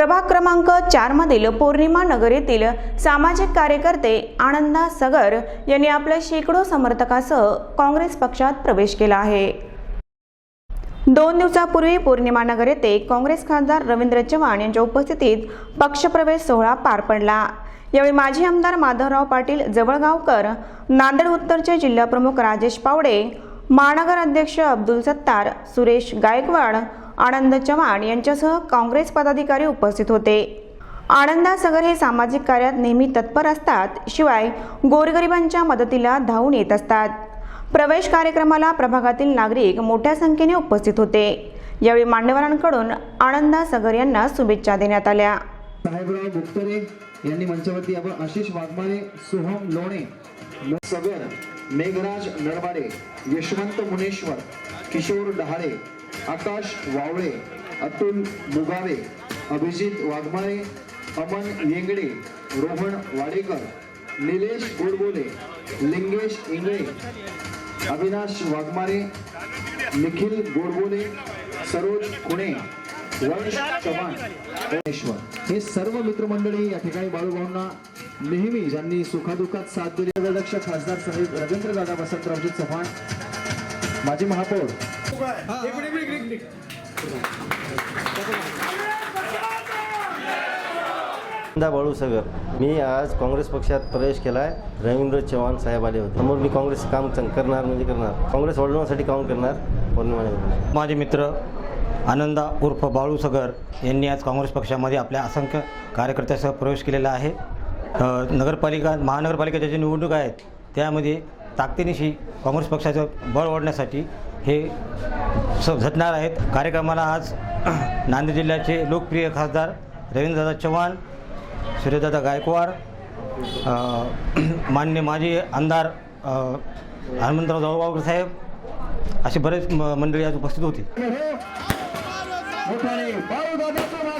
प्रभाग क्रमांक चारमधील पौर्णिमा नगर येथील सामाजिक कार्यकर्ते आनंदा सगर यांनी आपल्या शेकडो समर्थकासह काँग्रेस पक्षात प्रवेश केला आहे. दोन दिवसापूर्वी पौर्णिमा नगर येथे काँग्रेस खासदार रवींद्र चव्हाण यांच्या उपस्थितीत पक्षप्रवेश सोहळा पार पडला. यावेळी माजी आमदार माधवराव पाटील जवळगावकर नांदेड उत्तरचे जिल्हाप्रमुख राजेश पावडे महानगर अध्यक्ष अब्दुल सत्तार सुरेश गायकवाड आनंद चव्हाण यांच्यासह काँग्रेस पदाधिकारी उपस्थित होते. आनंदा सगर हे सामाजिक कार्यात नेहमी तत्पर असतात शिवाय गोरगरिबांच्या मदतीला धावून येत असतात. प्रवेश कार्यक्रमाला प्रभागातील नागरिक मोठ्या संख्येने उपस्थित होते. यावेळी मान्यवरांकडून आनंदा सगर यांना शुभेच्छा देण्यात आल्या. साहेबराव गुप्तरे यांनी मंचावरती आपण आशिष वाघमारे सोहम लोणे सगर मेघराज नरवाडे यशवंत मुनेश्वर किशोर डहाळे आकाश वावळे अतुल मुगावे अभिजित वाघमारे अमन येंगडे रोहन वाडेकर निलेश गोडबोले लिंगेश इंगळे अविनाश वाघमारे निखिल गोडबोले सरोज खुणे वंश चव्हाण भुवनेश्वर हे सर्व मित्रमंडळी या ठिकाणी बाळूभाऊंना नेहमी ज्यांनी सुखादुखात साथ दिली. अध्यक्ष खासदार साहेब रवींद्र दादा वसंतरावजी चव्हाण माजी महापौर. दा बाळू सगर मी आज काँग्रेस पक्षात प्रवेश केला आहे रवींद्र चव्हाण साहेब आले होते. समोर मी काँग्रेस काम करणार म्हणजे करणार. काँग्रेस वाढवण्यासाठी काम करणार पौर्णिमा माझे मित्र आनंदा उर्फ बाळू सगर यांनी आज काँग्रेस पक्षामध्ये आपल्या असंख्य कार्यकर्त्यासह प्रवेश केलेला आहे. नगरपालिका महानगरपालिकेच्या ज्या निवडणूक आहेत त्यामध्ये ताकदीनिशी काँग्रेस पक्षाचं बळ वाढण्यासाठी हे स झटणार आहेत. कार्यक्रमाला आज नांदेड जिल्ह्याचे लोकप्रिय खासदार रवींद्रदादा चव्हाण सूर्यदादा गायकवाड मान्य माजी आमदार हनुमंतराव जवळगावकर साहेब असे बरेच म- मंडळी आज उपस्थित होती. ওখানে বারো দাদা তোমার